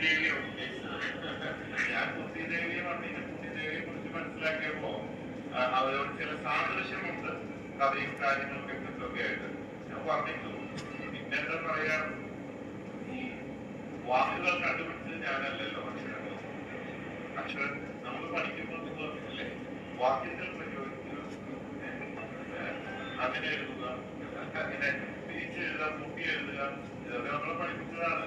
ദേവിയെ ഉദ്ദേശിച്ചത് ഞാൻ കുന്തിദേവിയെ വന്നിട്ട് കുന്തിദേവിയെ കുറിച്ച് മനസ്സിലാക്കിയപ്പോ അവരോട് ചില സാദൃശ്യമുണ്ട് കഥയും കാര്യങ്ങളും ഒക്കെ ആയിട്ട് ഞാൻ പറഞ്ഞിട്ടു പിന്നെ എന്താ പറയാ ഈ വാക്കുകൾ കണ്ടുപിടിച്ചത് ഞാനല്ലല്ലോ അക്ഷരങ്ങൾ അക്ഷരം നമ്മൾ പഠിക്കുമ്പോൾ നിങ്ങളല്ലേ വാക്യത്തിൽ പ്രയോഗിക്കുക അങ്ങനെ എഴുതുക അങ്ങനെ തിരിച്ചെഴുതുക കൂട്ടി എഴുതുക ഇതൊക്കെ നമ്മൾ പഠിപ്പിച്ചതാണ്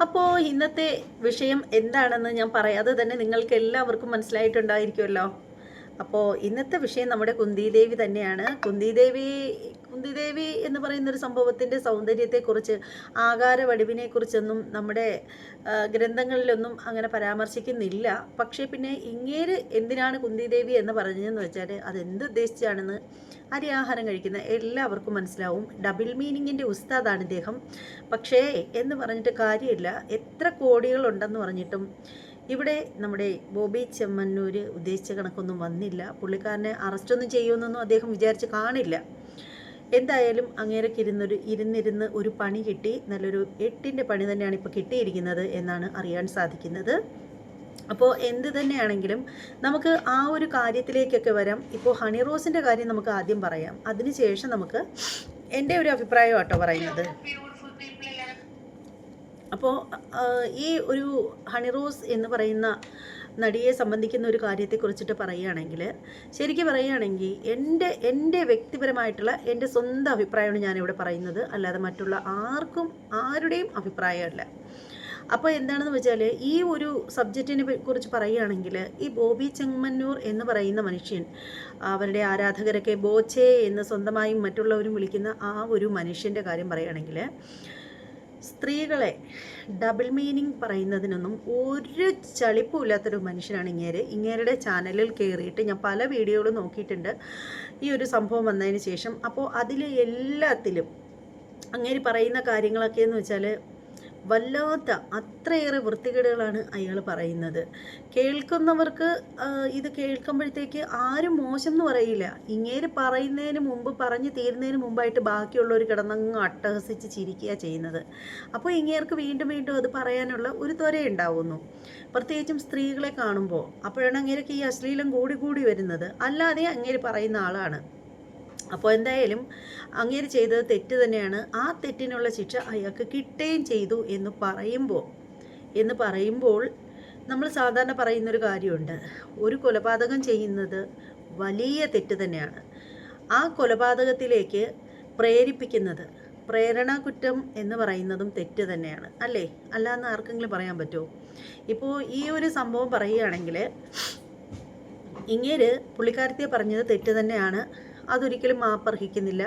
അപ്പോൾ ഇന്നത്തെ വിഷയം എന്താണെന്ന് ഞാൻ പറയാതെ തന്നെ നിങ്ങൾക്ക് എല്ലാവർക്കും മനസ്സിലായിട്ടുണ്ടായിരിക്കുമല്ലോ. അപ്പോൾ ഇന്നത്തെ വിഷയം നമ്മുടെ കുന്തിദേവി തന്നെയാണ്. കുന്തിദേവി കുന്തിദേവി എന്ന് പറയുന്ന ഒരു സംഭവത്തിന്റെ സൗന്ദര്യത്തെക്കുറിച്ച് ആകാര വടിവിനെക്കുറിച്ചൊന്നും നമ്മുടെ ഗ്രന്ഥങ്ങളിലൊന്നും അങ്ങനെ പരാമർശിക്കുന്നില്ല. പക്ഷേ പിന്നെ ഇങ്ങേര് എന്തിനാണ് കുന്തിദേവി എന്ന് പറഞ്ഞതെന്ന് വെച്ചാൽ അതെന്ത് ഉദ്ദേശിച്ചാണെന്ന് അരി ആഹാരം കഴിക്കുന്ന എല്ലാവർക്കും മനസ്സിലാവും. ഡബിൾ മീനിങ്ങിന്റെ ഉസ്താദാണ് ഇദ്ദേഹം. പക്ഷേ എന്ന് പറഞ്ഞിട്ട് കാര്യമില്ല. എത്ര കോടികളുണ്ടെന്ന് പറഞ്ഞിട്ടും ഇവിടെ നമ്മുടെ ബോബി ചെമ്മന്നൂർ ഉദ്ദേശിച്ച കണക്കൊന്നും വന്നില്ല. പുള്ളിക്കാരനെ അറസ്റ്റൊന്നും ചെയ്യുമെന്നൊന്നും അദ്ദേഹം വിചാരിച്ച് കാണില്ല. എന്തായാലും അങ്ങേരക്ക് ഇരുന്നൊരു ഇരുന്നിരുന്ന് ഒരു പണി കിട്ടി. നല്ലൊരു എട്ടിന്റെ പണി തന്നെയാണ് ഇപ്പോൾ കിട്ടിയിരിക്കുന്നത് എന്നാണ് അറിയാൻ സാധിക്കുന്നത്. അപ്പോൾ എന്ത് തന്നെയാണെങ്കിലും നമുക്ക് ആ ഒരു കാര്യത്തിലേക്കൊക്കെ വരാം. ഇപ്പോൾ ഹണി റോസിന്റെ കാര്യം നമുക്ക് ആദ്യം പറയാം. അതിനുശേഷം നമുക്ക് എന്റെ ഒരു അഭിപ്രായം കേട്ടോ പറയുന്നത് അപ്പോൾ ഈ ഒരു ഹണി റോസ് എന്ന് പറയുന്ന നടിയെ സംബന്ധിക്കുന്ന ഒരു കാര്യത്തെക്കുറിച്ചിട്ട് പറയുകയാണെങ്കിൽ ശരിക്കും പറയുകയാണെങ്കിൽ എന്റെ എന്റെ വ്യക്തിപരമായിട്ടുള്ള എന്റെ സ്വന്തം അഭിപ്രായമാണ് ഞാനിവിടെ പറയുന്നത്. അല്ലാതെ മറ്റുള്ള ആർക്കും ആരുടെയും അഭിപ്രായമല്ല. അപ്പോൾ എന്താണെന്ന് വെച്ചാൽ ഈ ഒരു സബ്ജക്റ്റിനെ കുറിച്ച് പറയുകയാണെങ്കിൽ ഈ ബോബി ചെങ്മന്നൂർ എന്ന് പറയുന്ന മനുഷ്യൻ അവരുടെ ആരാധകരൊക്കെ ബോച്ചെ എന്ന് സ്വന്തമായും മറ്റുള്ളവരും വിളിക്കുന്ന ആ ഒരു മനുഷ്യന്റെ കാര്യം പറയുകയാണെങ്കിൽ സ്ത്രീകളെ ഡബിൾ മീനിങ് പറയുന്നതിനൊന്നും ഒരു ചളിപ്പും ഇല്ലാത്തൊരു മനുഷ്യനാണ് ഇങ്ങേര്. ഇങ്ങേരുടെ ചാനലിൽ കയറിയിട്ട് ഞാൻ പല വീഡിയോകളും നോക്കിയിട്ടുണ്ട്. ഈ ഒരു സംഭവം വന്നതിന് ശേഷം. അപ്പോൾ അതിലെ എല്ലാത്തിലും അങ്ങേര് പറയുന്ന കാര്യങ്ങളൊക്കെ എന്ന് വെച്ചാൽ വല്ലാത്ത അത്രയേറെ വൃത്തികേടുകളാണ് അയാൾ പറയുന്നത്. കേൾക്കുന്നവർക്ക് ഇത് കേൾക്കുമ്പോഴത്തേക്ക് ആരും മോശം എന്ന് പറയില്ല. ഇങ്ങേര് പറയുന്നതിന് മുമ്പ് പറഞ്ഞ് തീരുന്നതിന് മുമ്പായിട്ട് ബാക്കിയുള്ളവർ കിടന്നങ്ങ് അട്ടഹസിച്ച് ചിരിക്കുക ചെയ്യുന്നത്. അപ്പോൾ ഇങ്ങേർക്ക് വീണ്ടും വീണ്ടും അത് പറയാനുള്ള ഒരു ത്വര ഉണ്ടാവുന്നു പ്രത്യേകിച്ചും സ്ത്രീകളെ കാണുമ്പോൾ അപ്പോഴാണ് അങ്ങേർക്ക് ഈ അശ്ലീലം കൂടി കൂടി വരുന്നത്. അല്ലാതെ അങ്ങേര് പറയുന്ന ആളാണ്. അപ്പോൾ എന്തായാലും അങ്ങേര് ചെയ്തത് തെറ്റ് തന്നെയാണ്. ആ തെറ്റിനുള്ള ശിക്ഷ അയാൾക്ക് കിട്ടുകയും ചെയ്തു എന്ന് പറയുമ്പോൾ എന്ന് പറയുമ്പോൾ നമ്മൾ സാധാരണ പറയുന്നൊരു കാര്യമുണ്ട്. ഒരു കൊലപാതകം ചെയ്യുന്നത് വലിയ തെറ്റ് തന്നെയാണ്. ആ കൊലപാതകത്തിലേക്ക് പ്രേരിപ്പിക്കുന്നത് പ്രേരണാകുറ്റം എന്ന് പറയുന്നതും തെറ്റ് തന്നെയാണ്. അല്ലേ? അല്ലാന്ന് ആർക്കെങ്കിലും പറയാൻ പറ്റുമോ? ഇപ്പോൾ ഈ ഒരു സംഭവം പറയുകയാണെങ്കിൽ ഇങ്ങേര് പുള്ളിക്കാരത്തെ പറഞ്ഞത് തെറ്റ് തന്നെയാണ്. അതൊരിക്കലും മാപ്പർഹിക്കുന്നില്ല.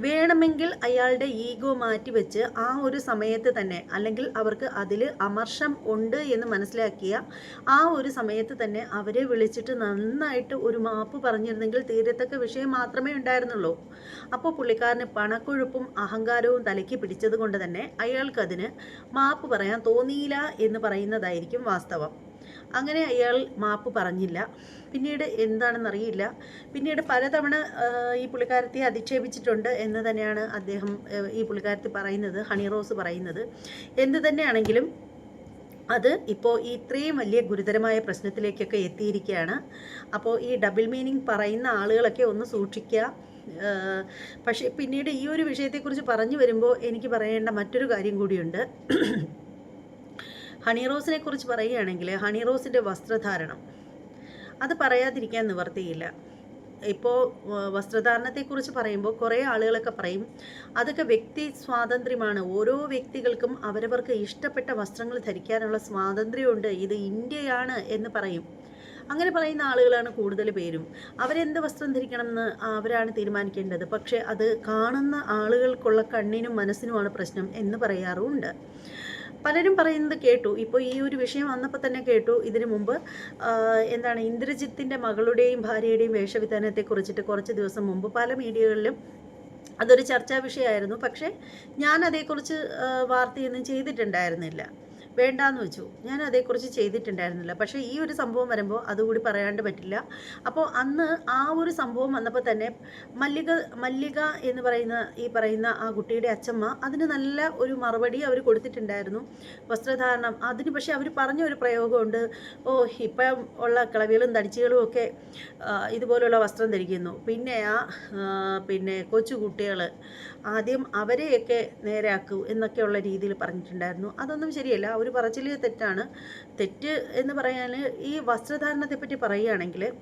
വേണമെങ്കിൽ അയാളുടെ ഈഗോ മാറ്റിവെച്ച് ആ ഒരു സമയത്ത് തന്നെ അല്ലെങ്കിൽ അവർക്ക് അതിൽ അമർഷം ഉണ്ട് എന്ന് മനസ്സിലാക്കിയ ആ ഒരു സമയത്ത് തന്നെ അവരെ വിളിച്ചിട്ട് നന്നായിട്ട് ഒരു മാപ്പ് പറഞ്ഞിരുന്നെങ്കിൽ തീരത്തക്ക വിഷയം മാത്രമേ ഉണ്ടായിരുന്നുള്ളൂ. അപ്പോൾ പുള്ളിക്കാരന് പണക്കൊഴുപ്പും അഹങ്കാരവും തലയ്ക്ക് പിടിച്ചത് കൊണ്ട് തന്നെ അയാൾക്കതിന് മാപ്പ് പറയാൻ തോന്നിയില്ല എന്ന് പറയുന്നതായിരിക്കും വാസ്തവം. അങ്ങനെ അയാൾ മാപ്പ് പറഞ്ഞില്ല. പിന്നീട് എന്താണെന്നറിയില്ല. പിന്നീട് പലതവണ ഈ പുള്ളിക്കാരത്തെ അധിക്ഷേപിച്ചിട്ടുണ്ട് എന്ന് തന്നെയാണ് അദ്ദേഹം ഈ പുള്ളിക്കാരത്തി പറയുന്നത് ഹണി റോസ് പറയുന്നത്. എന്ത് തന്നെയാണെങ്കിലും അത് ഇപ്പോൾ ഇത്രയും വലിയ ഗുരുതരമായ പ്രശ്നത്തിലേക്കൊക്കെ എത്തിയിരിക്കുകയാണ്. അപ്പോൾ ഈ ഡബിൾ മീനിങ് പറയുന്ന ആളുകളൊക്കെ ഒന്ന് സൂക്ഷിക്കുക. പക്ഷേ പിന്നീട് ഈ ഒരു വിഷയത്തെക്കുറിച്ച് പറഞ്ഞു വരുമ്പോൾ എനിക്ക് പറയേണ്ട മറ്റൊരു കാര്യം കൂടിയുണ്ട്. ഹണി റോസിനെ കുറിച്ച് പറയുകയാണെങ്കിൽ ഹണി റോസിന്റെ വസ്ത്രധാരണം. അത് പറയാതിരിക്കാൻ നിവർത്തിയില്ല. ഇപ്പോൾ വസ്ത്രധാരണത്തെക്കുറിച്ച് പറയുമ്പോൾ കുറേ ആളുകളൊക്കെ പറയും അതൊക്കെ വ്യക്തി സ്വാതന്ത്ര്യമാണ്. ഓരോ വ്യക്തികൾക്കും അവരവർക്ക് ഇഷ്ടപ്പെട്ട വസ്ത്രങ്ങൾ ധരിക്കാനുള്ള സ്വാതന്ത്ര്യമുണ്ട്. ഇത് ഇന്ത്യയാണ് എന്ന് പറയും. അങ്ങനെ പറയുന്ന ആളുകളാണ് കൂടുതൽ പേരും. അവരെന്ത് വസ്ത്രം ധരിക്കണം എന്ന് അവരാണ് തീരുമാനിക്കേണ്ടത്. പക്ഷേ അത് കാണുന്ന ആളുകൾക്കുള്ള കണ്ണിനും മനസ്സിനുമാണ് പ്രശ്നം എന്ന് പറയാറുമുണ്ട് പലരും പറയുന്നത് കേട്ടു. ഇപ്പോൾ ഈ ഒരു വിഷയം വന്നപ്പോൾ തന്നെ കേട്ടു. ഇതിനു മുമ്പ് എന്താണ് ഇന്ദ്രജിത്തിന്റെ മകളുടെയും ഭാര്യയുടെയും വേഷവിധാനത്തെ കുറിച്ചിട്ട് കുറച്ച് ദിവസം മുമ്പ് പല മീഡിയകളിലും അതൊരു ചർച്ചാ വിഷയമായിരുന്നു. പക്ഷേ ഞാൻ അതേക്കുറിച്ച് വാർത്തയൊന്നും ചെയ്തിട്ടുണ്ടായിരുന്നില്ല. വേണ്ടാന്ന് വെച്ചു. ഞാൻ അതേക്കുറിച്ച് ചെയ്തിട്ടുണ്ടായിരുന്നില്ല. പക്ഷേ ഈ ഒരു സംഭവം വരുമ്പോൾ അതുകൂടി പറയാണ്ട് പറ്റില്ല. അപ്പോൾ അന്ന് ആ ഒരു സംഭവം വന്നപ്പോൾ തന്നെ മല്ലിക മല്ലിക എന്ന് പറയുന്ന ഈ പറയുന്ന ആ കുട്ടിയുടെ അച്ഛമ്മ അതിന് നല്ല ഒരു മറുപടി അവർ കൊടുത്തിട്ടുണ്ടായിരുന്നു. വസ്ത്രധാരണം. അതിന് പക്ഷേ അവർ പറഞ്ഞ ഒരു പ്രയോഗമുണ്ട്. ഓ ഇപ്പം ഉള്ള കിളവികളും തടിച്ചുകളും ഒക്കെ ഇതുപോലുള്ള വസ്ത്രം ധരിക്കുന്നു. പിന്നെ ആ പിന്നെ കൊച്ചു കുട്ടികൾ ആദ്യം അവരെയൊക്കെ നേരാക്കൂ എന്നൊക്കെയുള്ള രീതിയിൽ പറഞ്ഞിട്ടുണ്ടായിരുന്നു. അതൊന്നും ശരിയല്ല. അവർ പറച്ചിൽ തെറ്റാണ്. തെറ്റ് എന്ന് പറയാൻ ഈ വസ്ത്രധാരണത്തെപ്പറ്റി പറയുകയാണെങ്കിൽ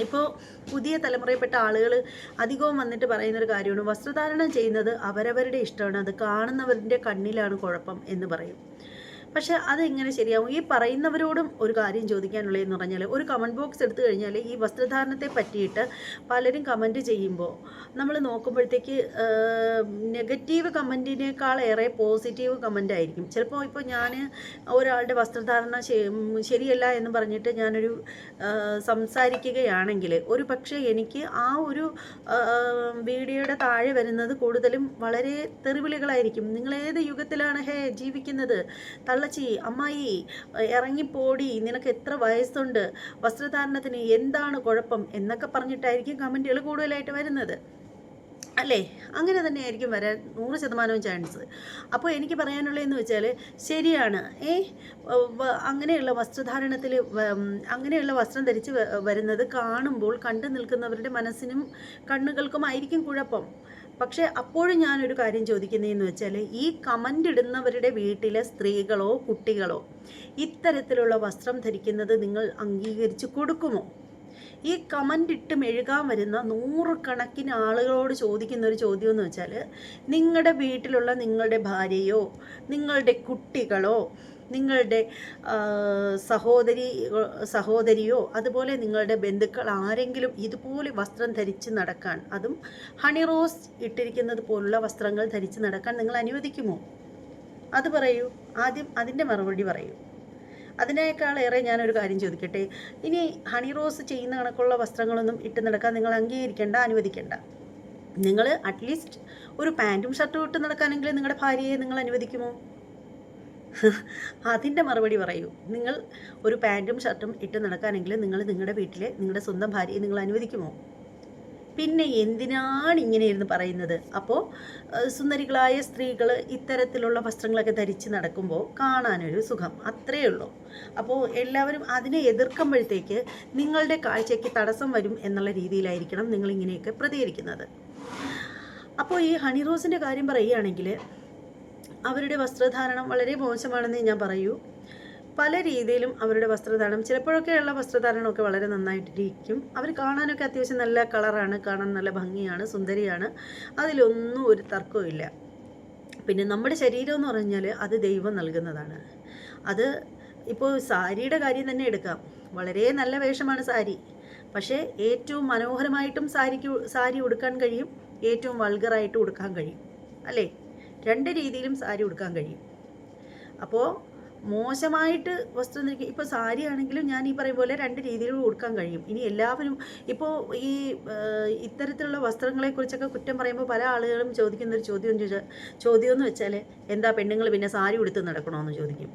ഇപ്പോൾ പുതിയ തലമുറയിൽപ്പെട്ട ആളുകൾ അധികവും വന്നിട്ട് പറയുന്നൊരു കാര്യമാണ്. വസ്ത്രധാരണം ചെയ്യുന്നത് അവരവരുടെ ഇഷ്ടമാണ്. അത് കാണുന്നവരുടെ കണ്ണിലാണ് കുഴപ്പം എന്ന് പറയും. പക്ഷേ അതെങ്ങനെ ശരിയാവും? ഈ പറയുന്നവരോടും ഒരു കാര്യം ചോദിക്കാനുള്ളതെന്ന് പറഞ്ഞാൽ ഒരു കമന്റ് ബോക്സ് എടുത്തു കഴിഞ്ഞാൽ ഈ വസ്ത്രധാരണത്തെ പറ്റിയിട്ട് പലരും കമന്റ് ചെയ്യുമ്പോൾ നമ്മൾ നോക്കുമ്പോഴത്തേക്ക് നെഗറ്റീവ് കമന്റിനേക്കാൾ ഏറെ പോസിറ്റീവ് കമന്റ് ആയിരിക്കും. ചിലപ്പോൾ ഇപ്പോൾ ഞാൻ ഒരാളുടെ വസ്ത്രധാരണ ശരിയല്ല എന്ന് പറഞ്ഞിട്ട് ഞാനൊരു സംസാരിക്കുകയാണെങ്കിൽ ഒരു പക്ഷേ എനിക്ക് ആ ഒരു വീഡിയോയുടെ താഴെ വരുന്നത് കൂടുതലും വളരെ തെറിവിളികളായിരിക്കും. നിങ്ങൾ ഏത് യുഗത്തിലാണ് ഹേ ജീവിക്കുന്നത്? തള്ളച്ചി അമ്മായി ഇറങ്ങിപ്പോടി നിനക്ക് എത്ര വയസ്സുണ്ട്? വസ്ത്രധാരണത്തിന് എന്താണ് കുഴപ്പം? എന്നൊക്കെ പറഞ്ഞിട്ടായിരിക്കും കമന്റുകൾ കൂടുതലായിട്ട് വരുന്നത്. അല്ലേ? അങ്ങനെ തന്നെയായിരിക്കും വരാൻ നൂറ് ശതമാനവും ചാൻസ്. അപ്പോൾ എനിക്ക് പറയാനുള്ളതെന്ന് വെച്ചാൽ ശരിയാണ്. ഏ അങ്ങനെയുള്ള വസ്ത്രധാരണത്തിൽ അങ്ങനെയുള്ള വസ്ത്രം ധരിച്ച് വരുന്നത് കാണുമ്പോൾ കണ്ടു നിൽക്കുന്നവരുടെ മനസ്സിനും കണ്ണുകൾക്കും ആയിരിക്കും കുഴപ്പം. പക്ഷേ അപ്പോഴും ഞാനൊരു കാര്യം ചോദിക്കുന്നതെന്ന് വെച്ചാൽ ഈ കമന്റ് ഇടുന്നവരുടെ വീട്ടിലെ സ്ത്രീകളോ കുട്ടികളോ ഇത്തരത്തിലുള്ള വസ്ത്രം ധരിക്കുന്നത് നിങ്ങൾ അംഗീകരിച്ച് കൊടുക്കുമോ? ഈ കമന്റ് ഇട്ട് മെഴുകാൻ വരുന്ന നൂറുകണക്കിന് ആളുകളോട് ചോദിക്കുന്ന ഒരു ചോദ്യം എന്ന് വെച്ചാൽ നിങ്ങളുടെ വീട്ടിലുള്ള നിങ്ങളുടെ ഭാര്യയോ നിങ്ങളുടെ കുട്ടികളോ നിങ്ങളുടെ സഹോദരി സഹോദരിയോ അതുപോലെ നിങ്ങളുടെ ബന്ധുക്കൾ ആരെങ്കിലും ഇതുപോലെ വസ്ത്രം ധരിച്ച് നടക്കാൻ അതും ഹണി റോസ് ഇട്ടിരിക്കുന്നത് പോലുള്ള വസ്ത്രങ്ങൾ ധരിച്ച് നടക്കാൻ നിങ്ങൾ അനുവദിക്കുമോ? അത് പറയൂ. ആദ്യം അതിന്റെ മറുപടി പറയൂ. അതിനേക്കാളേറെ ഞാനൊരു കാര്യം ചോദിക്കട്ടെ. ഇനി ഹണി റോസ് ചെയ്യുന്ന കണക്കുള്ള വസ്ത്രങ്ങളൊന്നും ഇട്ട് നടക്കാൻ നിങ്ങൾ അംഗീകരിക്കേണ്ട അനുവദിക്കേണ്ട. നിങ്ങൾ അറ്റ്ലീസ്റ്റ് ഒരു പാന്റും ഷർട്ടും ഇട്ട് നടക്കാനെങ്കിലും നിങ്ങളുടെ ഭാര്യയെ നിങ്ങൾ അനുവദിക്കുമോ? അതിന്റെ മറുപടി പറയൂ. നിങ്ങൾ ഒരു പാന്റും ഷർട്ടും ഇട്ട് നടക്കാനെങ്കിൽ നിങ്ങൾ നിങ്ങളുടെ വീട്ടിലെ നിങ്ങളുടെ സ്വന്തം ഭാര്യയെ നിങ്ങൾ അനുവദിക്കുമോ? പിന്നെ എന്തിനാണ് ഇങ്ങനെ ഇരുന്ന് പറയുന്നത്? അപ്പോൾ സുന്ദരികളായ സ്ത്രീകൾ ഇത്തരത്തിലുള്ള വസ്ത്രങ്ങളൊക്കെ ധരിച്ച് നടക്കുമ്പോൾ കാണാനൊരു സുഖം. അത്രയേ ഉള്ളൂ. അപ്പോൾ എല്ലാവരും അതിനെ എതിർക്കുമ്പോഴത്തേക്ക് നിങ്ങളുടെ കാഴ്ചയ്ക്ക് തടസ്സം വരും എന്നുള്ള രീതിയിലായിരിക്കണം നിങ്ങൾ ഇങ്ങനെയൊക്കെ പ്രതികരിക്കുന്നത്. അപ്പോൾ ഈ ഹണി റോസിന്റെ കാര്യം പറയുകയാണെങ്കിൽ അവരുടെ വസ്ത്രധാരണം വളരെ മോശമാണെന്ന് ഞാൻ പറയൂ. പല രീതിയിലും അവരുടെ വസ്ത്രധാരണം ചിലപ്പോഴൊക്കെയുള്ള വസ്ത്രധാരണമൊക്കെ വളരെ നന്നായിട്ടിരിക്കും. അവർ കാണാനൊക്കെ അത്യാവശ്യം നല്ല കളറാണ് കാണാൻ നല്ല ഭംഗിയാണ് സുന്ദരിയാണ്. അതിലൊന്നും ഒരു തർക്കവും പിന്നെ നമ്മുടെ ശരീരം എന്ന് പറഞ്ഞാൽ അത് ദൈവം നൽകുന്നതാണ്. അത് ഇപ്പോൾ സാരിയുടെ കാര്യം തന്നെ എടുക്കാം. വളരെ നല്ല വേഷമാണ് സാരി. പക്ഷേ ഏറ്റവും മനോഹരമായിട്ടും സാരിക്ക് സാരി ഉടുക്കാൻ കഴിയും ഏറ്റവും വൾഗറായിട്ടും ഉടുക്കാൻ കഴിയും. അല്ലേ? രണ്ട് രീതിയിലും സാരി ഉടുക്കാൻ കഴിയും. അപ്പോൾ മോശമായിട്ട് വസ്ത്രം ധരിക്കുക ഇപ്പോൾ സാരി ആണെങ്കിലും ഞാൻ ഈ പറയും പോലെ രണ്ട് രീതിയിലും ഉടുക്കാൻ കഴിയും. ഇനി എല്ലാവരും ഇപ്പോൾ ഈ ഇത്തരത്തിലുള്ള വസ്ത്രങ്ങളെക്കുറിച്ചൊക്കെ കുറ്റം പറയുമ്പോൾ പല ആളുകളും ചോദിക്കുന്ന ഒരു ചോദ്യം ചോദ്യം എന്ന് വെച്ചാൽ എന്താ പെണ്ണുങ്ങൾ പിന്നെ സാരി ഉടുത്ത് നടക്കണോ എന്ന് ചോദിക്കും.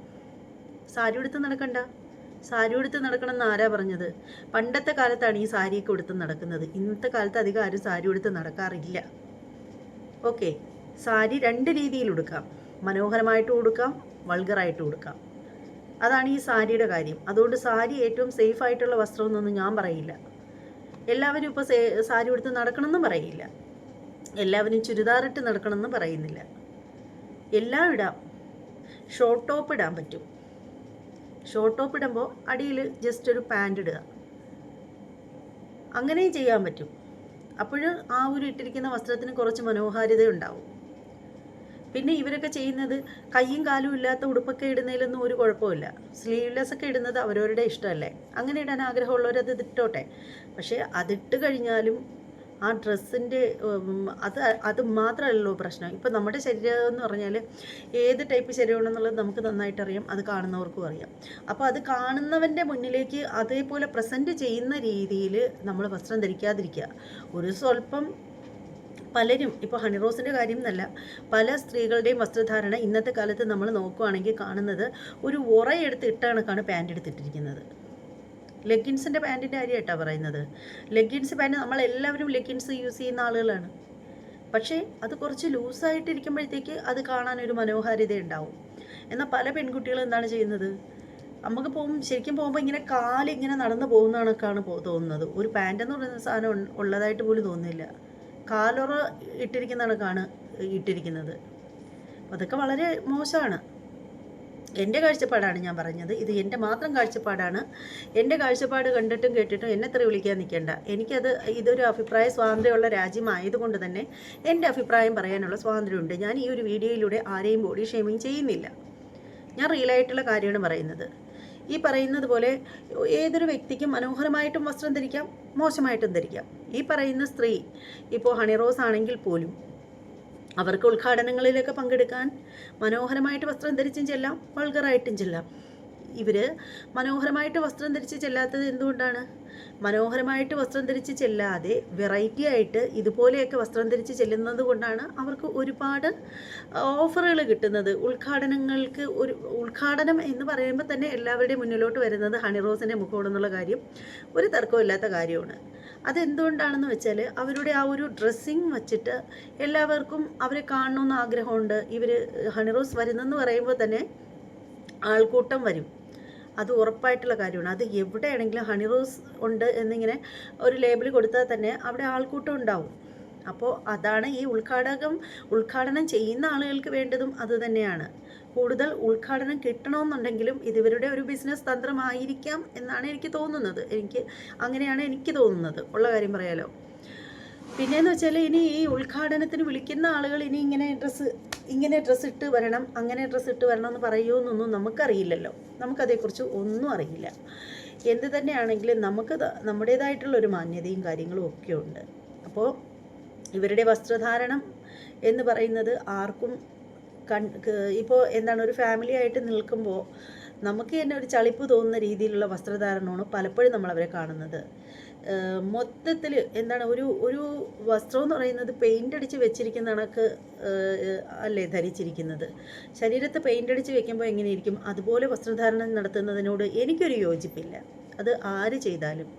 സാരി ഉടുത്ത് നടക്കണ്ട. സാരി ഉടുത്ത് നടക്കണം എന്ന് ആരാ പറഞ്ഞത്? പണ്ടത്തെ കാലത്താണ് ഈ സാരിയൊക്കെ ഉടുത്ത് നടക്കുന്നത്. ഇന്നത്തെ കാലത്ത് അധികം ആരും സാരി ഉടുത്ത് നടക്കാറില്ല. ഓക്കെ. സാരി രണ്ട് രീതിയിൽ ഉടുക്കാം. മനോഹരമായിട്ട് ഉടുക്കാം വൾഗറായിട്ട് ഉടുക്കാം. അതാണ് ഈ സാരിയുടെ കാര്യം. അതുകൊണ്ട് സാരി ഏറ്റവും സേഫ് ആയിട്ടുള്ള വസ്ത്രമെന്നൊന്നും ഞാൻ പറയില്ല. എല്ലാവരും ഇപ്പോൾ സാരി ഉടുത്ത് നടക്കണമെന്നും പറയില്ല. എല്ലാവരും ചുരിദാറിട്ട് നടക്കണമെന്നും പറയുന്നില്ല. എല്ലാം ഇടാം. ഷോർട്ട് ടോപ്പ് ഇടാൻ പറ്റും. ഷോർട്ട് ടോപ്പ് ഇടുമ്പോൾ അടിയിൽ ജസ്റ്റ് ഒരു പാന്റ് ഇടുക. അങ്ങനെയും ചെയ്യാൻ പറ്റും. അപ്പോൾ ആ ഒരു ഇട്ടിരിക്കുന്ന വസ്ത്രത്തിന് കുറച്ച് മനോഹാരിത ഉണ്ടാവും. പിന്നെ ഇവരൊക്കെ ചെയ്യുന്നത് കയ്യും കാലും ഇല്ലാത്ത ഉടുപ്പൊക്കെ ഇടുന്നതിലൊന്നും ഒരു കുഴപ്പമില്ല. സ്ലീവ്ലെസ് ഒക്കെ ഇടുന്നത് അവരവരുടെ ഇഷ്ടമല്ലേ? അങ്ങനെ ഇടാൻ ആഗ്രഹമുള്ളവർ അത് ഇട്ടോട്ടെ. പക്ഷേ അതിട്ട് കഴിഞ്ഞാലും ആ ഡ്രസ്സിന്റെ അത് അത് മാത്രമല്ലല്ലോ പ്രശ്നം. ഇപ്പം നമ്മുടെ ശരീരം എന്ന് പറഞ്ഞാൽ ഏത് ടൈപ്പ് ശരീരമാണെന്നുള്ളത് നമുക്ക് നന്നായിട്ട് അറിയാം അത് കാണുന്നവർക്കും അറിയാം. അപ്പോൾ അത് കാണുന്നവന്റെ മുന്നിലേക്ക് അതേപോലെ പ്രസന്റ് ചെയ്യുന്ന രീതിയിൽ നമ്മൾ വസ്ത്രം ധരിക്കാതിരിക്കുക. ഒരു സ്വല്പം പലരും ഇപ്പോൾ ഹണിറോസിന്റെ കാര്യം എന്നല്ല പല സ്ത്രീകളുടെയും വസ്ത്രധാരണ ഇന്നത്തെ കാലത്ത് നമ്മൾ നോക്കുകയാണെങ്കിൽ കാണുന്നത് ഒരു ഉറയെടുത്ത് ഇട്ട കണക്കാണ് പാന്റ് എടുത്തിട്ടിരിക്കുന്നത്. ലെഗിൻസിന്റെ പാന്റിന്റെ കാര്യമായിട്ടാണ് പറയുന്നത്. ലെഗിൻസ് പാന്റ് നമ്മളെല്ലാവരും ലെഗിൻസ് യൂസ് ചെയ്യുന്ന ആളുകളാണ്. പക്ഷേ അത് കുറച്ച് ലൂസായിട്ടിരിക്കുമ്പോഴത്തേക്ക് അത് കാണാനൊരു മനോഹാരിത ഉണ്ടാവും. എന്നാൽ പല പെൺകുട്ടികളും എന്താണ് ചെയ്യുന്നത്? നമുക്ക് പോകും ശരിക്കും പോകുമ്പോൾ ഇങ്ങനെ കാലിങ്ങനെ നടന്നു പോകുന്ന കണക്കാണ് തോന്നുന്നത്. ഒരു പാന്റ് എന്ന് പറയുന്ന സാധനം ഉള്ളതായിട്ട് പോലും തോന്നുന്നില്ല. കാലുറ ഇട്ടിരിക്കുന്ന കണക്കാണ് ഇട്ടിരിക്കുന്നത്. അതൊക്കെ വളരെ മോശമാണ്. എന്റെ കാഴ്ചപ്പാടാണ് ഞാൻ പറഞ്ഞത്. ഇത് എന്റെ മാത്രം കാഴ്ചപ്പാടാണ്. എന്റെ കാഴ്ചപ്പാട് കണ്ടിട്ടും കേട്ടിട്ടും എന്നെ എത്ര വിളിക്കാൻ നിൽക്കേണ്ട. എനിക്കത് ഇതൊരു അഭിപ്രായ സ്വാതന്ത്ര്യമുള്ള രാജ്യമായതുകൊണ്ട് തന്നെ എന്റെ അഭിപ്രായം പറയാനുള്ള സ്വാതന്ത്ര്യമുണ്ട്. ഞാൻ ഈ ഒരു വീഡിയോയിലൂടെ ആരെയും ബോഡി ഷേമിങ് ചെയ്യുന്നില്ല. ഞാൻ റിയലായിട്ടുള്ള കാര്യമാണ് പറയുന്നത്. ഈ പറയുന്നത് പോലെ ഏതൊരു വ്യക്തിക്കും മനോഹരമായിട്ടും വസ്ത്രം ധരിക്കാം മോശമായിട്ടും ധരിക്കാം. ഈ പറയുന്ന സ്ത്രീ ഇപ്പോൾ ഹണിറോസ് ആണെങ്കിൽ പോലും അവർക്ക് ഉദ്ഘാടനങ്ങളിലൊക്കെ പങ്കെടുക്കാൻ മനോഹരമായിട്ട് വസ്ത്രം ധരിച്ചും ചെല്ലാം വൾഗറായിട്ടും ചെല്ലാം. ഇവർ മനോഹരമായിട്ട് വസ്ത്രം ധരിച്ച് ചെല്ലാത്തത് എന്തുകൊണ്ടാണ്? മനോഹരമായിട്ട് വസ്ത്രം ധരിച്ച് ചെല്ലാതെ വെറൈറ്റി ആയിട്ട് ഇതുപോലെയൊക്കെ വസ്ത്രം ധരിച്ച് ചെല്ലുന്നത് കൊണ്ടാണ് അവർക്ക് ഒരുപാട് ഓഫറുകൾ കിട്ടുന്നത്. ഉദ്ഘാടനങ്ങൾക്ക് ഒരു ഉദ്ഘാടനം എന്ന് പറയുമ്പോൾ തന്നെ എല്ലാവരുടെയും മുന്നിലോട്ട് വരുന്നത് ഹണിറോസിന്റെ മുഖോടെന്നുള്ള കാര്യം ഒരു തർക്കമില്ലാത്ത കാര്യമാണ്. അതെന്തുകൊണ്ടാണെന്ന് വെച്ചാൽ അവരുടെ ആ ഒരു ഡ്രസ്സിങ് വച്ചിട്ട് എല്ലാവർക്കും അവരെ കാണണമെന്ന് ആഗ്രഹമുണ്ട്. ഇവർ ഹണിറോസ് വരുന്നെന്ന് പറയുമ്പോൾ തന്നെ ആൾക്കൂട്ടം വരും. അത് ഉറപ്പായിട്ടുള്ള കാര്യമാണ്. അത് എവിടെയാണെങ്കിലും ഹണി റോസ് ഉണ്ട് എന്നിങ്ങനെ ഒരു ലേബിൾ കൊടുത്താൽ തന്നെ അവിടെ ആൾക്കൂട്ടം ഉണ്ടാവും. അപ്പോൾ അതാണ് ഈ ഉദ്ഘാടകം ഉദ്ഘാടനം ചെയ്യുന്ന ആളുകൾക്ക് വേണ്ടതും അതുതന്നെയാണ് കൂടുതൽ ഉദ്ഘാടനം കിട്ടണമെന്നുണ്ടെങ്കിലും ഇതിവരുടെ ഒരു ബിസിനസ് തന്ത്രമായിരിക്കാം എന്നാണ് എനിക്ക് തോന്നുന്നത്. എനിക്ക് അങ്ങനെയാണ് എനിക്ക് തോന്നുന്നത്. ഉള്ള കാര്യം പറയാലോ. പിന്നെയെന്ന് വെച്ചാൽ ഇനി ഈ ഉദ്ഘാടനത്തിന് വിളിക്കുന്ന ആളുകൾ ഇനി ഇങ്ങനെ ഡ്രസ്സ് ഇങ്ങനെ ഡ്രസ്സ് ഇട്ട് വരണം അങ്ങനെ ഡ്രസ്സ് ഇട്ട് വരണം എന്ന് പറയുമെന്നൊന്നും നമുക്കറിയില്ലല്ലോ. നമുക്കതേക്കുറിച്ച് ഒന്നും അറിയില്ല. എന്ത് തന്നെയാണെങ്കിലും നമുക്ക് നമ്മുടേതായിട്ടുള്ള ഒരു മാന്യതയും കാര്യങ്ങളും ഒക്കെ ഉണ്ട്. അപ്പോൾ ഇവരുടെ വസ്ത്രധാരണം എന്ന് പറയുന്നത് ആർക്കും കൺ ഇപ്പോൾ എന്താണ് ഒരു ഫാമിലി ആയിട്ട് നിൽക്കുമ്പോൾ നമുക്ക് തന്നെ ഒരു ചളിപ്പ് തോന്നുന്ന രീതിയിലുള്ള വസ്ത്രധാരണമാണ് പലപ്പോഴും നമ്മൾ അവരെ കാണുന്നത്. മൊത്തത്തിൽ എന്താണ് ഒരു ഒരു വസ്ത്രം എന്ന് പറയുന്നത് പെയിന്റ് അടിച്ച് വെച്ചിരിക്കുന്ന കണക്ക് അല്ലേ ധരിച്ചിരിക്കുന്നത്. ശരീരത്ത് പെയിന്റ് അടിച്ച് വെക്കുമ്പോൾ എങ്ങനെയിരിക്കും? അതുപോലെ വസ്ത്രധാരണം നടത്തുന്നതിനോട് എനിക്കൊരു യോജിപ്പില്ല. അത് ആര് ചെയ്താലും.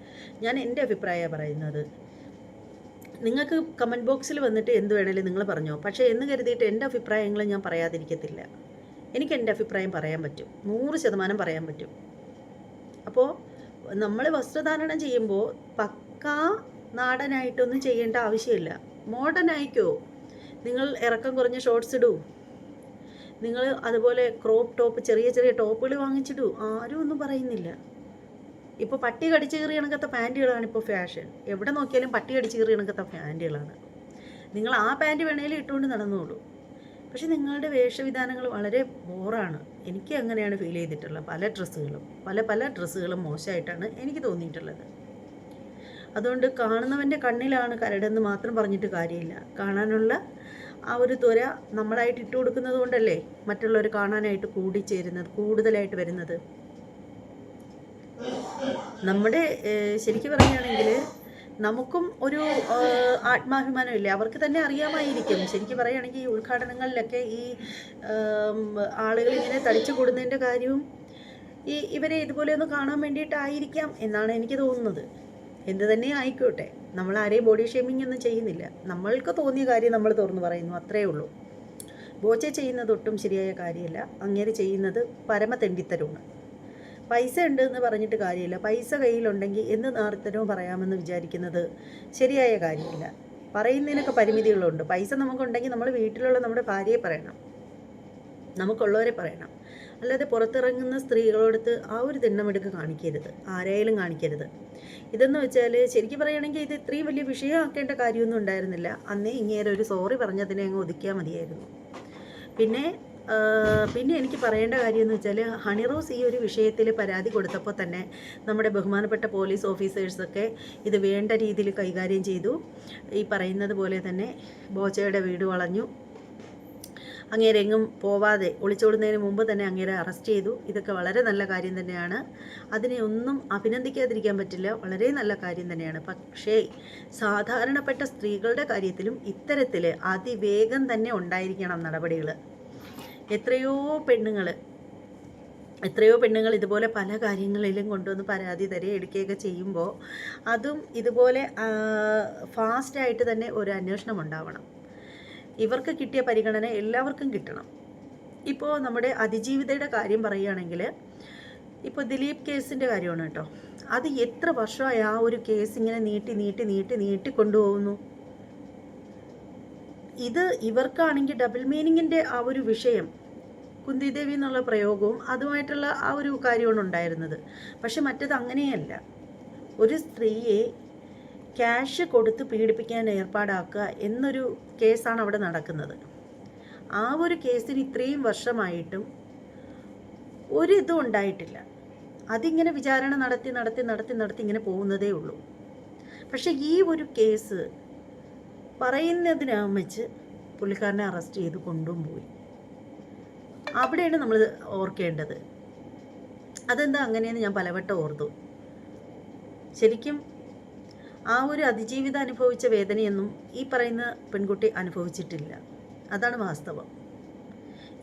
ഞാൻ എന്റെ അഭിപ്രായമാണ് പറയുന്നത്. നിങ്ങൾക്ക് കമന്റ് ബോക്സിൽ വന്നിട്ട് എന്ത് വേണേലും നിങ്ങൾ പറഞ്ഞോ. പക്ഷേ എന്ന് കരുതിയിട്ട് എന്റെ അഭിപ്രായങ്ങൾ ഞാൻ പറയാതിരിക്കത്തില്ല. എനിക്ക് എന്റെ അഭിപ്രായം പറയാൻ പറ്റും. നൂറ് ശതമാനം പറയാൻ പറ്റും. അപ്പോൾ നമ്മൾ വസ്ത്രധാരണം ചെയ്യുമ്പോൾ പക്കാ നാടനായിട്ടൊന്നും ചെയ്യേണ്ട ആവശ്യമില്ല. മോഡേൺ ആയിക്കോ നിങ്ങൾ ഇറക്കം കുറഞ്ഞ ഷോർട്സ് ഇടൂ. നിങ്ങൾ അതുപോലെ ക്രോപ്പ് ടോപ്പ് ചെറിയ ചെറിയ ടോപ്പുകൾ വാങ്ങിച്ചിടൂ. ആരും ഒന്നും പറയുന്നില്ല. ഇപ്പോൾ പട്ടി കടിച്ച് കീറി കണക്കത്തെ പാന്റുകളാണ് ഇപ്പോൾ ഫാഷൻ എവിടെ നോക്കിയാലും പട്ടി കടിച്ച് കീറി കണക്കത്തെ പാന്റുകളാണ് നിങ്ങൾ ആ പാന്റ് വേണേലും ഇട്ടുകൊണ്ട് നടന്നോളൂ. പക്ഷെ നിങ്ങളുടെ വേഷവിധാനങ്ങൾ വളരെ ബോറാണ് എനിക്ക് അങ്ങനെയാണ് ഫീൽ ചെയ്തിട്ടുള്ളത്. പല ഡ്രസ്സുകളും പല പല ഡ്രസ്സുകളും മോശമായിട്ടാണ് എനിക്ക് തോന്നിയിട്ടുള്ളത്. അതുകൊണ്ട് കാണുന്നവന്റെ കണ്ണിലാണ് കരടെന്ന് മാത്രം പറഞ്ഞിട്ട് കാര്യമില്ല. കാണാനുള്ള ആ ഒരു ത്വര നമ്മളായിട്ട് ഇട്ട് കൊടുക്കുന്നത് കൊണ്ടല്ലേ മറ്റുള്ളവർ കാണാനായിട്ട് കൂടിച്ചേരുന്നത് കൂടുതലായിട്ട് വരുന്നത്. നമ്മുടെ ശരിക്കും പറയുകയാണെങ്കിൽ നമുക്കും ഒരു ആത്മാഭിമാനമില്ലേ? അവർക്ക് തന്നെ അറിയാമായിരിക്കും. ശരിക്കും പറയുകയാണെങ്കിൽ ഈ ഉദ്ഘാടനങ്ങളിലൊക്കെ ഈ ആളുകൾ ഇങ്ങനെ തടിച്ചു കൂടുന്നതിന്റെ കാര്യവും ഈ ഇവരെ ഇതുപോലെ ഒന്ന് കാണാൻ വേണ്ടിയിട്ടായിരിക്കാം എന്നാണ് എനിക്ക് തോന്നുന്നത്. എന്ത് തന്നെ ആയിക്കോട്ടെ. നമ്മൾ ആരെയും ബോഡി ഷേമിംഗ് ഒന്നും ചെയ്യുന്നില്ല. നമ്മൾക്ക് തോന്നിയ കാര്യം നമ്മൾ തുറന്നു പറയുന്നു. അത്രേ ഉള്ളൂ. ബോച്ച ചെയ്യുന്നത് ഒട്ടും ശരിയായ കാര്യമല്ല. അങ്ങനെ ചെയ്യുന്നത് പരമതെണ്ടിത്തരമാണ്. പൈസ ഉണ്ട് എന്ന് പറഞ്ഞിട്ട് കാര്യമില്ല. പൈസ കയ്യിലുണ്ടെങ്കിൽ എന്ത് നാർത്തനവും പറയാമെന്ന് വിചാരിക്കുന്നത് ശരിയായ കാര്യമില്ല. പറയുന്നതിനൊക്കെ പരിമിതികളുണ്ട്. പൈസ നമുക്കുണ്ടെങ്കിൽ നമ്മൾ വീട്ടിലുള്ള നമ്മുടെ ഭാര്യയെ പറയണം. നമുക്കുള്ളവരെ പറയണം. അല്ലാതെ പുറത്തിറങ്ങുന്ന സ്ത്രീകളോടത്ത് ആ ഒരു തിണ്ണമെടുക്ക് കാണിക്കരുത്. ആരായാലും കാണിക്കരുത്. ഇതെന്ന് വെച്ചാൽ ശരിക്കും പറയുകയാണെങ്കിൽ ഇത് ഇത്രയും വലിയ വിഷയമാക്കേണ്ട കാര്യമൊന്നും ഉണ്ടായിരുന്നില്ല. അന്നേ ഇങ്ങേരെ ഒരു സോറി പറഞ്ഞതിനെ അങ്ങ് ഒതുക്കിയാൽ മതിയായിരുന്നു. പിന്നെ പിന്നെ എനിക്ക് പറയേണ്ട കാര്യം എന്ന് വെച്ചാൽ ഹണിറോസ് ഈ ഒരു വിഷയത്തിൽ പരാതി കൊടുത്തപ്പോൾ തന്നെ നമ്മുടെ ബഹുമാനപ്പെട്ട പോലീസ് ഓഫീസേഴ്സൊക്കെ ഇത് വേണ്ട രീതിയിൽ കൈകാര്യം ചെയ്തു. ഈ പറയുന്നത് പോലെ തന്നെ ബോച്ചയുടെ വീട് വളഞ്ഞു. അങ്ങേരെ എങ്ങും പോവാതെ ഒളിച്ചോടുന്നതിന് മുമ്പ് തന്നെ അങ്ങേരെ അറസ്റ്റ് ചെയ്തു. ഇതൊക്കെ വളരെ നല്ല കാര്യം തന്നെയാണ്. അതിനെ ഒന്നും അഭിനന്ദിക്കാതിരിക്കാൻ പറ്റില്ല. വളരെ നല്ല കാര്യം തന്നെയാണ്. പക്ഷേ സാധാരണപ്പെട്ട സ്ത്രീകളുടെ കാര്യത്തിലും ഇത്തരത്തിൽ അതിവേഗം തന്നെ ഉണ്ടായിരിക്കണം നടപടികൾ എത്രയോ പെണ്ണുങ്ങൾ എത്രയോ പെണ്ണുങ്ങൾ ഇതുപോലെ പല കാര്യങ്ങളിലും കൊണ്ടുവന്ന് പരാതി തരെ എടുക്കുകയൊക്കെ ചെയ്യുമ്പോൾ അതും ഇതുപോലെ ഫാസ്റ്റായിട്ട് തന്നെ ഒരു അന്വേഷണം ഉണ്ടാവണം. ഇവർക്ക് കിട്ടിയ പരിഗണന എല്ലാവർക്കും കിട്ടണം. ഇപ്പോൾ നമ്മുടെ അതിജീവിതയുടെ കാര്യം പറയുകയാണെങ്കിൽ ഇപ്പോൾ ദിലീപ് കേസിന്റെ കാര്യമാണ് കേട്ടോ. അത് എത്ര വർഷമായി ആ ഒരു കേസ് ഇങ്ങനെ നീട്ടി നീട്ടി നീട്ടി നീട്ടി കൊണ്ടുപോകുന്നു? ഇത് ഇവർക്കാണെങ്കിൽ ഡബിൾ മീനിങ്ങിന്റെ ആ ഒരു വിഷയം കുന്തിദേവി എന്നുള്ള പ്രയോഗവും അതുമായിട്ടുള്ള ആ ഒരു കാര്യമാണ് ഉണ്ടായിരുന്നത്. പക്ഷെ മറ്റത് അങ്ങനെയല്ല. ഒരു സ്ത്രീയെ ക്യാഷ് കൊടുത്ത് പീഡിപ്പിക്കാൻ ഏർപ്പാടാക്കുക എന്നൊരു കേസാണ് അവിടെ നടക്കുന്നത്. ആ ഒരു കേസിന് ഇത്രയും വർഷമായിട്ടും ഒരിതും ഉണ്ടായിട്ടില്ല. അതിങ്ങനെ വിചാരണ നടത്തി നടത്തി നടത്തി നടത്തി ഇങ്ങനെ പോകുന്നതേ ഉള്ളൂ. പക്ഷേ ഈ ഒരു കേസ് പറയുന്നതിനാകും വെച്ച് പുള്ളിക്കാരനെ അറസ്റ്റ് ചെയ്ത് കൊണ്ടും പോയി. അവിടെയാണ് നമ്മൾ ഓർക്കേണ്ടത്. അതെന്താ അങ്ങനെയെന്ന് ഞാൻ പലവട്ടം ഓർത്തു. ശരിക്കും ആ ഒരു അതിജീവിത അനുഭവിച്ച വേദനയൊന്നും ഈ പറയുന്ന പെൺകുട്ടി അനുഭവിച്ചിട്ടില്ല. അതാണ് വാസ്തവം.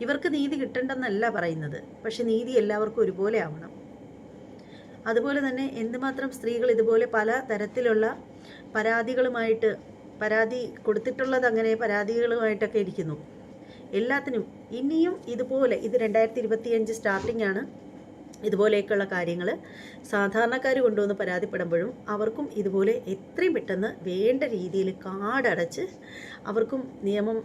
ഇവർക്ക് നീതി കിട്ടണ്ടെന്നല്ല പറയുന്നത്. പക്ഷെ നീതി എല്ലാവർക്കും ഒരുപോലെ ആവണം. അതുപോലെ തന്നെ എന്തുമാത്രം സ്ത്രീകൾ ഇതുപോലെ പല തരത്തിലുള്ള പരാതികളുമായിട്ട് പരാതി കൊടുത്തിട്ടുള്ളത് അങ്ങനെ പരാതികളുമായിട്ടൊക്കെ ഇരിക്കുന്നു. എല്ലാത്തിനും ഇനിയും ഇതുപോലെ ഇത് രണ്ടായിരത്തി ഇരുപത്തിയഞ്ച് സ്റ്റാർട്ടിംഗ് ആണ്. ഇതുപോലെയൊക്കെയുള്ള കാര്യങ്ങൾ സാധാരണക്കാർ കൊണ്ടുവന്ന് പരാതിപ്പെടുമ്പോഴും അവർക്കും ഇതുപോലെ എത്രയും പെട്ടെന്ന് വേണ്ട രീതിയിൽ കാടടച്ച് അവർക്കും നിയമം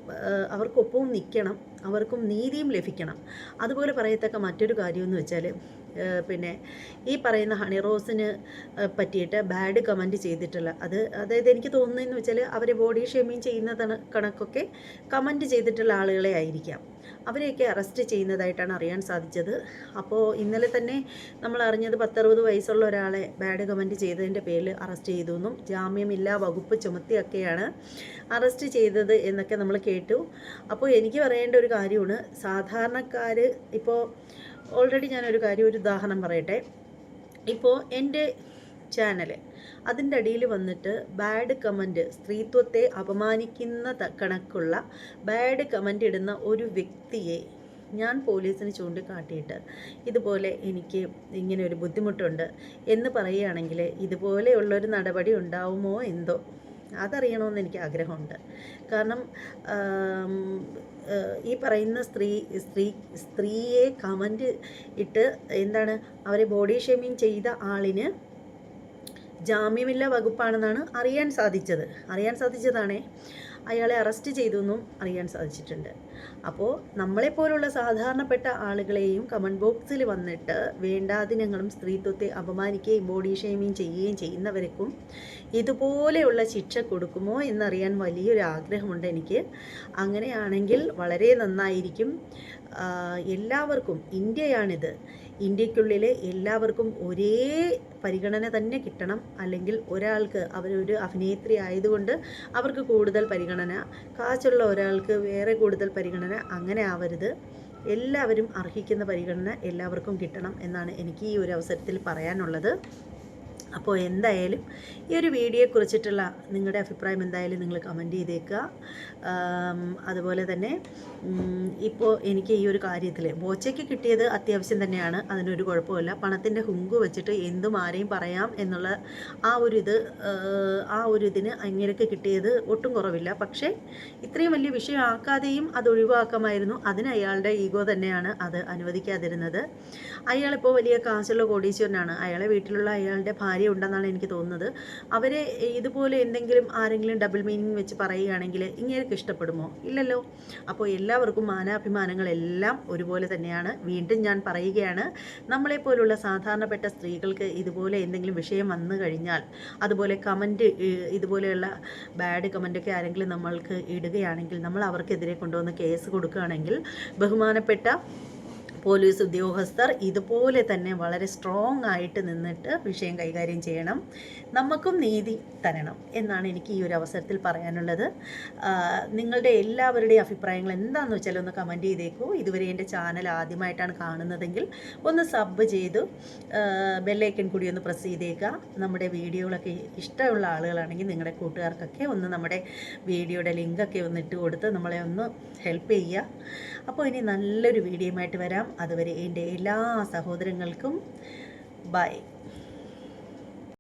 അവർക്കൊപ്പവും നിൽക്കണം അവർക്കും നീതിയും ലഭിക്കണം. അതുപോലെ പറയത്തക്ക മറ്റൊരു കാര്യമെന്ന് വെച്ചാൽ പിന്നെ ഈ പറയുന്ന ഹണി റോസിന് പറ്റിയിട്ട് ബാഡ് കമന്റ് ചെയ്തിട്ടുള്ള അത് അതായത് എനിക്ക് തോന്നുന്നതെന്ന് വെച്ചാൽ അവർ ബോഡി ഷേമിങ് ചെയ്യുന്ന കണക്കൊക്കെ കമന്റ് ചെയ്തിട്ടുള്ള ആളുകളെ ആയിരിക്കാം. അവരെയൊക്കെ അറസ്റ്റ് ചെയ്യുന്നതായിട്ടാണ് അറിയാൻ സാധിച്ചത്. അപ്പോൾ ഇന്നലെ തന്നെ നമ്മൾ അറിഞ്ഞത് പത്തറുപത് വയസ്സുള്ള ഒരാളെ ബാഡ് കമന്റ് ചെയ്തതിന്റെ പേരിൽ അറസ്റ്റ് ചെയ്തു എന്നും ജാമ്യമില്ലാ വകുപ്പ് ചുമത്തിയൊക്കെയാണ് അറസ്റ്റ് ചെയ്തത് എന്നൊക്കെ നമ്മൾ കേട്ടു. അപ്പോൾ എനിക്ക് പറയേണ്ട ഒരു കാര്യമാണ് സാധാരണക്കാർ ഇപ്പോൾ ഓൾറെഡി ഞാനൊരു കാര്യം ഒരു ഉദാഹരണം പറയട്ടെ. ഇപ്പോൾ എന്റെ ചാനൽ അതിന്റെ അടിയിൽ വന്നിട്ട് ബാഡ് കമന്റ് സ്ത്രീത്വത്തെ അപമാനിക്കുന്ന കണക്കുള്ള ബാഡ് കമന്റ് ഇടുന്ന ഒരു വ്യക്തിയെ ഞാൻ പോലീസിന് ചൂണ്ടിക്കാട്ടിയിട്ട് ഇതുപോലെ എനിക്ക് ഇങ്ങനെ ഒരു ബുദ്ധിമുട്ടുണ്ട് എന്ന് പറയുകയാണെങ്കിൽ ഇതുപോലെയുള്ളൊരു നടപടി ഉണ്ടാവുമോ എന്തോ? അതറിയണമെന്ന് എനിക്ക് ആഗ്രഹമുണ്ട്. കാരണം ഈ പറയുന്ന സ്ത്രീ സ്ത്രീ സ്ത്രീയെ കമന്റ് ഇട്ട് എന്താണ് അവരെ ബോഡി ഷേമിങ് ചെയ്ത ആളിന് ജാമ്യമില്ല വകുപ്പാണെന്നാണ് അറിയാൻ സാധിച്ചത്. അറിയാൻ സാധിച്ചതാണേ. അയാളെ അറസ്റ്റ് ചെയ്തു എന്നും അറിയാൻ സാധിച്ചിട്ടുണ്ട്. അപ്പോൾ നമ്മളെപ്പോലുള്ള സാധാരണപ്പെട്ട ആളുകളെയും കമന്റ് ബോക്സിൽ വന്നിട്ട് വേണ്ടാതിനങ്ങളും സ്ത്രീത്വത്തെ അപമാനിക്കുകയും ബോഡി ഷെയിമിങ് ചെയ്യുകയും ചെയ്യുന്നവർക്കും ഇതുപോലെയുള്ള ശിക്ഷ കൊടുക്കുമോ എന്നറിയാൻ വലിയൊരു ആഗ്രഹമുണ്ട് എനിക്ക്. അങ്ങനെയാണെങ്കിൽ വളരെ നന്നായിരിക്കും. എല്ലാവർക്കും ഇന്ത്യയാണിത്. ഇന്ത്യക്കുള്ളിലെ എല്ലാവർക്കും ഒരേ പരിഗണന തന്നെ കിട്ടണം. അല്ലെങ്കിൽ ഒരാൾക്ക് അവരൊരു അഭിനേത്രി ആയതുകൊണ്ട് അവർക്ക് കൂടുതൽ പരിഗണന കാശുള്ള ഒരാൾക്ക് വേറെ കൂടുതൽ പരിഗണന അങ്ങനെ ആവരുത്. എല്ലാവരും അർഹിക്കുന്ന പരിഗണന എല്ലാവർക്കും കിട്ടണം എന്നാണ് എനിക്ക് ഈ ഒരു അവസരത്തിൽ പറയാനുള്ളത്. അപ്പോൾ എന്തായാലും ഈ ഒരു വീഡിയോയെ കുറിച്ചിട്ടുള്ള നിങ്ങളുടെ അഭിപ്രായം എന്തായാലും നിങ്ങൾ കമന്റ് ചെയ്തേക്കുക. അതുപോലെ തന്നെ ഇപ്പോൾ എനിക്ക് ഈ ഒരു കാര്യത്തിൽ ബോച്ചയ്ക്ക് കിട്ടിയത് അത്യാവശ്യം തന്നെയാണ്. അതിനൊരു കുഴപ്പമില്ല. പണത്തിന്റെ ഹുങ്കു വെച്ചിട്ട് എന്തും ആരെയും പറയാം എന്നുള്ള ആ ഒരു ഇത് ആ ഒരു ഇതിന് അങ്ങനെയൊക്കെ കിട്ടിയത് ഒട്ടും കുറവില്ല. പക്ഷേ ഇത്രയും വലിയ വിഷയമാക്കാതെയും അത് ഒഴിവാക്കാമായിരുന്നു. അതിന് അയാളുടെ ഈഗോ തന്നെയാണ് അത് അനുവദിക്കാതിരുന്നത്. അയാളിപ്പോൾ വലിയ കാശുള്ള കോടീശ്വരനാണ്. അയാളെ വീട്ടിലുള്ള അയാളുടെ ഭാര്യ കാര്യമുണ്ടെന്നാണ് എനിക്ക് തോന്നുന്നത്. അവരെ ഇതുപോലെ എന്തെങ്കിലും ആരെങ്കിലും ഡബിൾ മീനിങ് വെച്ച് പറയുകയാണെങ്കിൽ ഇങ്ങനെയൊക്കെ ഇഷ്ടപ്പെടുമോ? ഇല്ലല്ലോ. അപ്പോൾ എല്ലാവർക്കും മാനാഭിമാനങ്ങളെല്ലാം ഒരുപോലെ തന്നെയാണ്. വീണ്ടും ഞാൻ പറയുകയാണ് നമ്മളെപ്പോലുള്ള സാധാരണപ്പെട്ട സ്ത്രീകൾക്ക് ഇതുപോലെ എന്തെങ്കിലും വിഷയം വന്നു കഴിഞ്ഞാൽ അതുപോലെ കമന്റ് ഇതുപോലെയുള്ള ബാഡ് കമന്റൊക്കെ ആരെങ്കിലും നമ്മൾക്ക് ഇടുകയാണെങ്കിൽ നമ്മൾ അവർക്കെതിരെ കൊണ്ടുവന്ന് കേസ് കൊടുക്കുകയാണെങ്കിൽ ബഹുമാനപ്പെട്ട പോലീസ് ഉദ്യോഗസ്ഥർ ഇതുപോലെ തന്നെ വളരെ സ്ട്രോങ് ആയിട്ട് നിന്നിട്ട് വിഷയം കൈകാര്യം ചെയ്യണം. നമുക്കും നീതി തരണം എന്നാണ് എനിക്ക് ഈ ഒരു അവസരത്തിൽ പറയാനുള്ളത്. നിങ്ങളുടെ എല്ലാവരുടെയും അഭിപ്രായങ്ങൾ എന്താണെന്ന് വെച്ചാൽ ഒന്ന് കമന്റ് ചെയ്തേക്കൂ. ഇതുവരെ എന്റെ ചാനൽ ആദ്യമായിട്ടാണ് കാണുന്നതെങ്കിൽ ഒന്ന് സബ് ചെയ്തു. ബെല്ലൈക്കൺ കൂടി ഒന്ന് പ്രസ് ചെയ്തേക്കുക. നമ്മുടെ വീഡിയോകളൊക്കെ ഇഷ്ടമുള്ള ആളുകളാണെങ്കിൽ നിങ്ങളുടെ കൂട്ടുകാർക്കൊക്കെ ഒന്ന് നമ്മുടെ വീഡിയോയുടെ ലിങ്കൊക്കെ ഒന്ന് ഇട്ട് കൊടുത്ത് നമ്മളെ ഒന്ന് ഹെൽപ്പ് ചെയ്യുക. അപ്പോൾ ഇനി നല്ലൊരു വീഡിയോയുമായിട്ട് വരാം. അതുവരെ എന്റെ എല്ലാ സഹോദരങ്ങൾക്കും ബൈ.